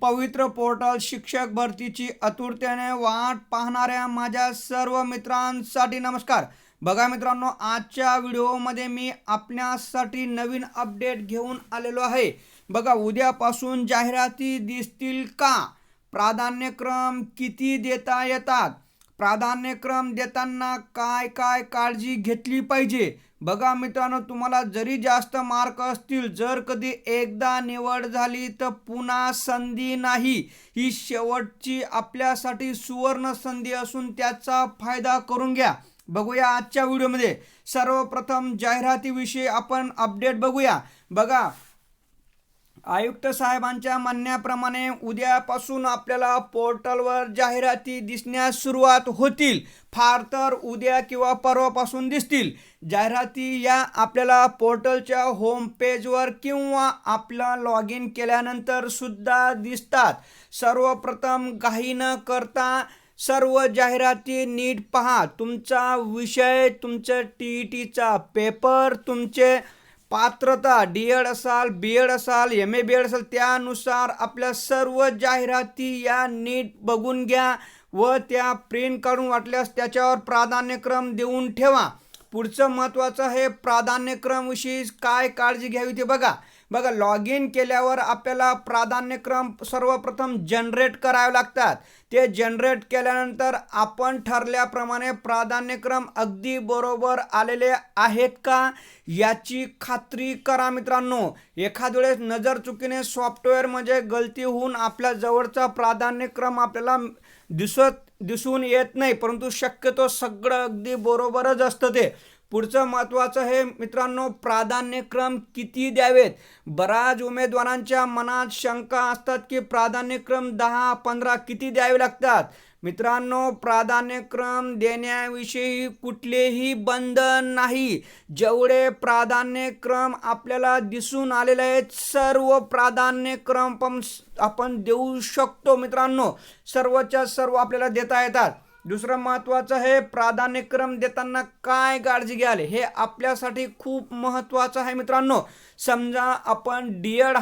पवित्र पोर्टल शिक्षक भरतीची आतुरतेने वाट पाहणाऱ्या माझ्या सर्व मित्रांसाठी नमस्कार. बघा मित्रांनो आजच्या व्हिडिओमध्ये मी आपल्यासाठी नवीन अपडेट घेऊन आलेलो आहे. बघा उद्यापासून जाहिराती दिसतील का? प्राधान्यक्रम किती देता येतात? प्राधान्यक्रम देताना काय काय काळजी घेतली पाहिजे? बघा मित्रांनो तुम्हाला जरी जास्त मार्क असतील जर कधी एकदा निवड झाली तर पुन्हा संधी नाही. ही शेवटची आपल्यासाठी सुवर्ण संधी असून त्याचा फायदा करून घ्या. बघूया आजच्या व्हिडिओमध्ये. सर्वप्रथम जाहिरातीविषयी आपण अपडेट बघूया. बघा आयुक्त साहेबांच्या म्हणण्याप्रमाणे उद्यापासून आपल्याला पोर्टलवर जाहिराती दिसण्यास सुरुवात होतील. फार तर उद्या किंवा परवापासून दिसतील. जाहिराती या आपल्याला पोर्टलच्या होम पेजवर किंवा आपला लॉग इन केल्यानंतर सुद्धा दिसतात. सर्वप्रथम घाई न करता सर्व जाहिराती नीट पहा. तुमचा विषय तुमचं टी ई टीचा पेपर तुमचे पात्रता डी एड असाल बी एड असाल एम ए बी एड असाल त्यानुसार आपल्या सर्व जाहिराती या नीट बघून घ्या व त्या प्रिंट काढून वाटल्यास त्याच्यावर प्राधान्यक्रम देऊन ठेवा. पुढचं महत्त्वाचं आहे प्राधान्यक्रमविषयी काय काळजी घ्यावी ते बघा. बघा लॉग इन केल्यावर आपल्याला प्राधान्यक्रम सर्वप्रथम जनरेट करावे लागतात. ते जनरेट केल्यानंतर आपण ठरल्याप्रमाणे प्राधान्यक्रम अगदी बरोबर आलेले आहेत का याची खात्री करा मित्रांनो. एखाद वेळेस नजर चुकीने सॉफ्टवेअर म्हणजे गलती होऊन आपल्या जवळचा प्राधान्यक्रम आपल्याला दिसत दिसून येत नाही परंतु शक्यतो सगळं अगदी बरोबरच असतं ते. पुढचं महत्त्वाचं हे मित्रांनो प्राधान्यक्रम किती द्यावेत? बऱ्याच उमेदवारांच्या मनात शंका असतात की प्राधान्यक्रम दहा पंधरा किती द्यावे लागतात? मित्रांनो प्राधान्यक्रम देण्याविषयी कुठलेही बंधन नाही. जेवढे प्राधान्यक्रम आपल्याला दिसून आलेले आहेत सर्व प्राधान्यक्रम पण आपण देऊ शकतो मित्रांनो. सर्वच्या सर्व आपल्याला देता येतात. दुसरं महत्त्वाचं हे प्राधान्यक्रम देताना काय काळजी घ्याल? हे आपल्यासाठी खूप महत्त्वाचं आहे मित्रांनो. समजा आपण D Ed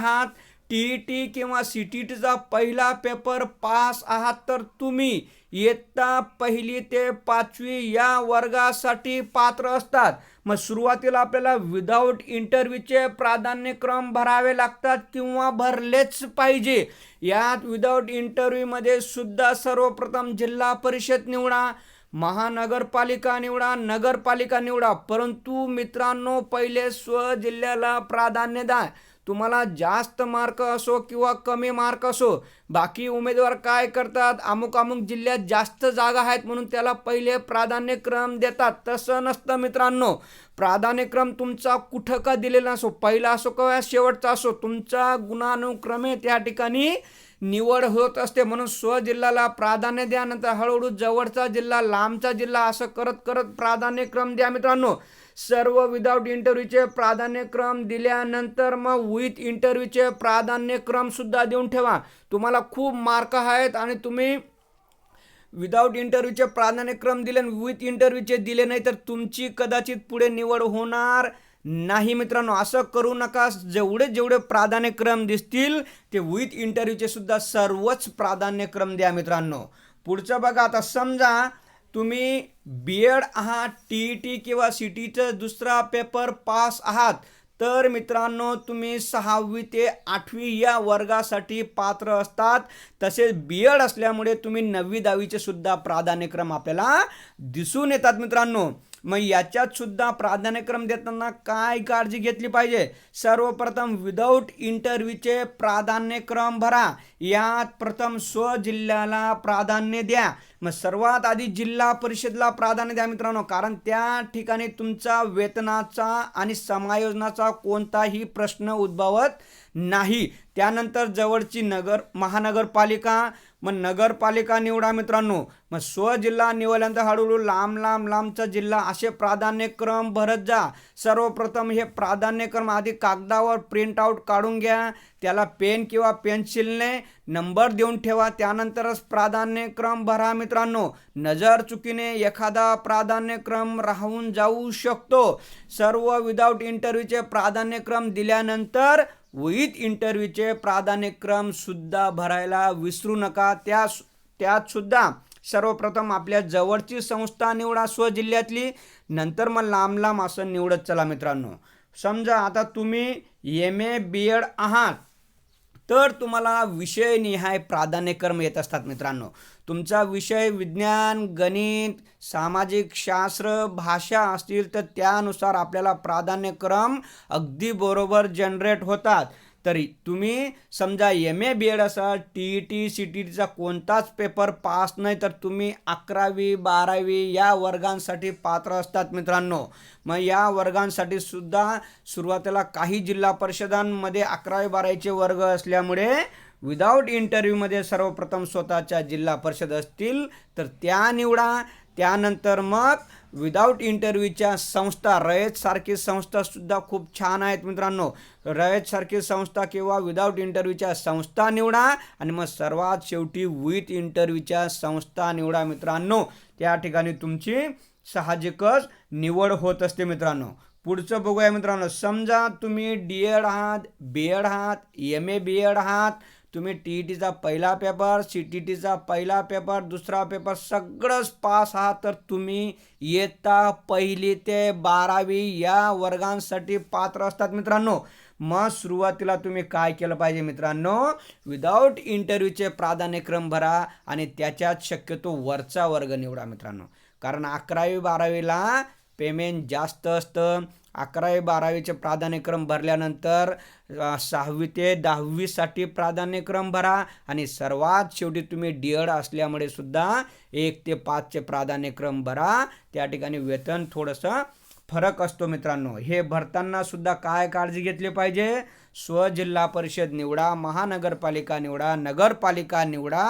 T E T किंवा सी टी टीचा पहिला पेपर पास आहात तर तुम्ही इयत्ता पहिली ते पाचवी या वर्गासाठी पात्र असतात. मग सुरुवातीला आपल्याला विदाऊट इंटरव्ह्यूचे प्राधान्यक्रम भरावे लागतात किंवा भरलेच पाहिजे. यात विदाऊट इंटरव्ह्यूमध्ये सुद्धा सर्वप्रथम जिल्हा परिषद निवडा महानगरपालिका निवडा नगरपालिका निवडा. परंतु मित्रांनो पहिले स्व जिल्ह्याला प्राधान्य द्या. तुम्हाला जास्त मार्क असो किंवा कमी मार्क असो बाकी उमेदवार काय करतात? अमुक अमुक जिल्ह्यात जास्त जागा आहेत म्हणून त्याला पहिले प्राधान्यक्रम देतात. तसं नसतं मित्रांनो. प्राधान्यक्रम तुमचा कुठं का दिलेला असो? पहिला असो किंवा शेवटचा असो? तुमचा गुणानुक्रमे त्या ठिकाणी निवड होत असते. म्हणून स्व जिल्ह्याला प्राधान्य द्या. नंतर हळूहळू जवळचा जिल्हा लांबचा जिल्हा असं करत करत प्राधान्यक्रम द्या मित्रांनो. सर्व विदाऊट इंटरव्ह्यूचे प्राधान्यक्रम दिल्यानंतर मग विथ इंटरव्ह्यूचे प्राधान्यक्रमसुद्धा देऊन ठेवा. तुम्हाला खूप मार्क आहेत आणि तुम्ही विदाऊट इंटरव्ह्यूचे प्राधान्यक्रम दिले आणि विथ इंटरव्ह्यूचे दिले नाही तर तुमची कदाचित पुढे निवड होणार नाही मित्रांनो. असं करू नका. जेवढे जेवढे प्राधान्यक्रम दिसतील ते विथ इंटरव्ह्यूचे सुद्धा सर्वच प्राधान्यक्रम द्या मित्रांनो. पुढचं बघा. आता समजा तुम्ही बी एड आहात टी ई टी किंवा सी टीचं दुसरा पेपर पास आहात तर मित्रांनो तुम्ही सहावी ते आठवी या वर्गासाठी पात्र असतात. तसेच बी एड असल्यामुळे तुम्ही नववी दहावीचे सुद्धा प्राधान्यक्रम आपल्याला दिसून येतात मित्रांनो. मग याच्यात सुद्धा प्राधान्यक्रम देताना काय काळजी घेतली पाहिजे? सर्वप्रथम विदाऊट इंटरव्ह्यूचे प्राधान्यक्रम भरा. यात प्रथम स्व जिल्ह्याला प्राधान्य द्या. मग सर्वात आधी जिल्हा परिषदला प्राधान्य द्या मित्रांनो कारण त्या ठिकाणी तुमचा वेतनाचा आणि समायोजनाचा कोणताही प्रश्न उद्भवत नाही. त्यानंतर जवळची नगर महानगरपालिका मग नगरपालिका निवडा मित्रांनो. मग स्व जिल्हा निवडल्यानंतर हळूहळू लांब लांब लांबचा जिल्हा असे प्राधान्यक्रम भरत जा. सर्वप्रथम हे प्राधान्यक्रम आधी कागदावर प्रिंट आऊट काढून घ्या. त्याला पेन किंवा पेन्सिलने नंबर देऊन ठेवा. त्यानंतरच प्राधान्यक्रम भरा मित्रांनो. नजर चुकीने एखादा प्राधान्यक्रम राहून जाऊ शकतो. सर्व विदाऊट इंटरव्ह्यूचे प्राधान्यक्रम दिल्यानंतर विथ इंटरव्ह्यूचे प्राधान्यक्रम सुद्धा भरायला विसरू नका. त्या त्यात सुद्धा सर्वप्रथम आपल्या जवळची संस्था निवडा स्वजिल्ह्यातली नंतर मग लांब लांब असं निवडत चला मित्रांनो. समजा आता तुम्ही एम ए बी एड आहात. तर तुम्हाला विषयनिहाय प्राधान्यक्रम येत असतात मित्रांनो. तुमचा विषय विज्ञान गणित सामाजिक शास्त्र भाषा असतील तर त्यानुसार आपल्याला प्राधान्यक्रम अगदी बरोबर जनरेट होतात. तरी तुम्ही समजा एम ए बी एड असाल T E T C T टीचा कोणताच पेपर पास नाही तर तुम्ही अकरावी बारावी या वर्गांसाठी पात्र असतात मित्रांनो. मग या वर्गांसाठी सुद्धा सुरुवातीला काही जिल्हा परिषदांमध्ये अकरावी बारावीचे वर्ग असल्यामुळे विदाऊट इंटरव्ह्यूमध्ये सर्वप्रथम स्वतःच्या जिल्हा परिषद असतील तर त्या निवडा. त्यानंतर मग विदाऊट इंटरव्ह्यूच्या संस्था रयतसारखी संस्थासुद्धा खूप छान आहेत मित्रांनो. रयतसारखी संस्था किंवा विदाऊट इंटरव्ह्यूच्या संस्था निवडा आणि मग सर्वात शेवटी विथ इंटरव्ह्यूच्या संस्था निवडा मित्रांनो. त्या ठिकाणी तुमची साहजिकच निवड होत असते मित्रांनो. पुढचं बघूया मित्रांनो. समजा तुम्ही डी एड आहात बी एड आहात एम ए बी एड आहात तुम्ही टी ई टीचा पहिला पेपर सी टी टीचा पहिला पेपर दुसरा पेपर सगळंच पास आहात तर तुम्ही इयत्ता पहिली ते बारावी या वर्गांसाठी पात्र असतात मित्रांनो. मग सुरुवातीला तुम्ही काय केलं पाहिजे मित्रांनो? विदाऊट इंटरव्ह्यूचे प्राधान्यक्रम भरा आणि त्याच्यात शक्यतो वरचा वर्ग निवडा मित्रांनो. कारण अकरावी बारावीला पेमेंट जास्त असतं. अकरावी बारावीचे प्राधान्यक्रम भरल्यानंतर सहावी ते दहावीसाठी प्राधान्यक्रम भरा आणि सर्वात शेवटी तुम्ही डी एड असल्यामुळे सुद्धा एक ते पाचचे प्राधान्यक्रम भरा. त्या ठिकाणी वेतन थोडंसं फरक असतो मित्रांनो. हे भरताना सुद्धा काय काळजी घेतली पाहिजे? स्वजिल्हा परिषद निवडा महानगरपालिका निवडा नगरपालिका निवडा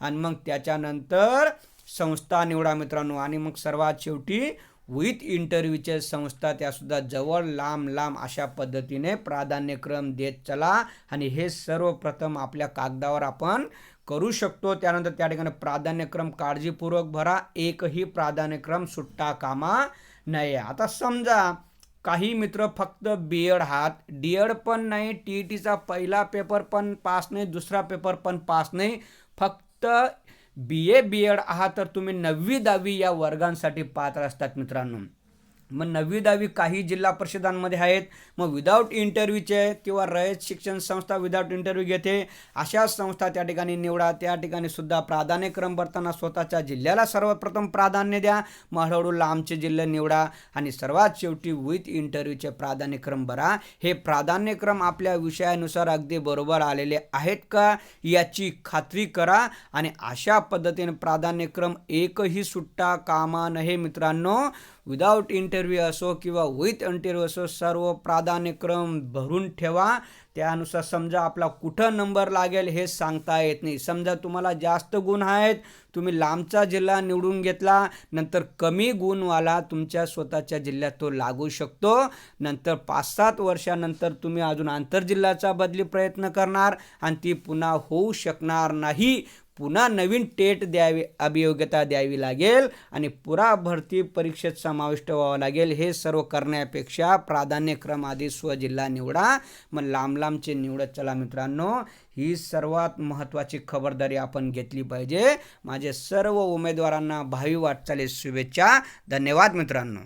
आणि मग त्याच्यानंतर संस्था निवडा मित्रांनो. आणि मग सर्वात शेवटी विथ इंटरव्ह्यूचे संस्था त्यासुद्धा जवळ लांब लांब अशा पद्धतीने प्राधान्यक्रम देत चला. आणि हे सर्वप्रथम आपल्या कागदावर आपण करू शकतो. त्यानंतर त्या ठिकाणी प्राधान्यक्रम काळजीपूर्वक भरा. एकही प्राधान्यक्रम सुट्टा कामा नये. आता समजा काही मित्र फक्त बी एड आहात. डी एड पण नाही. टी ई टीचा पहिला पेपर पण पास नाही. दुसरा पेपर पण पास नाही. फक्त बी ए बी एड आहात तर तुम्ही नववी दहावी या वर्गांसाठी पात्र असतात मित्रांनो. मग नववी दहावी काही जिल्हा परिषदांमध्ये आहेत. मग विदाऊट इंटरव्ह्यूचे किंवा रयत शिक्षण संस्था विदाऊट इंटरव्ह्यू घेते. अशा संस्था त्या ठिकाणी निवडा. त्या ठिकाणी सुद्धा प्राधान्यक्रम भरताना स्वतःच्या जिल्ह्याला सर्वप्रथम प्राधान्य द्या. मग हळूहळू लांबचे जिल्हे निवडा आणि सर्वात शेवटी विथ इंटरव्ह्यूचे प्राधान्यक्रम भरा. हे प्राधान्यक्रम आपल्या विषयानुसार अगदी बरोबर आलेले आहेत का याची खात्री करा आणि अशा पद्धतीने प्राधान्यक्रम एकही सुट्टा कामा नये मित्रांनो. विदाऊट इंटरव्ह्यू असो किंवा विथ इंटरव्ह्यू असो सर्व प्राधान्यक्रम भरून ठेवा. त्यानुसार समजा आपला कुठं नंबर लागेल हे सांगता येत नाही. समजा तुम्हाला जास्त गुण आहेत तुम्ही लांबचा जिल्हा निवडून घेतला नंतर कमी गुणवाला तुमच्या स्वतःच्या जिल्ह्यात तो लागू शकतो. नंतर पाच सात वर्षानंतर तुम्ही अजून आंतरजिल्ह्याचा बदली प्रयत्न करणार आणि ती पुन्हा होऊ शकणार नाही. पुन्हा नवीन टेट द्यावी अभियोग्यता द्यावी लागेल आणि पुरा भरती परीक्षेत समाविष्ट व्हावं लागेल. हे सर्व करण्यापेक्षा प्राधान्यक्रम आधी स्वजिल्हा निवडा. मग लांब लांबचे निवडत चला मित्रांनो. ही सर्वात महत्त्वाची खबरदारी आपण घेतली पाहिजे. माझे सर्व उमेदवारांना भावी वाटचालीस शुभेच्छा. धन्यवाद मित्रांनो.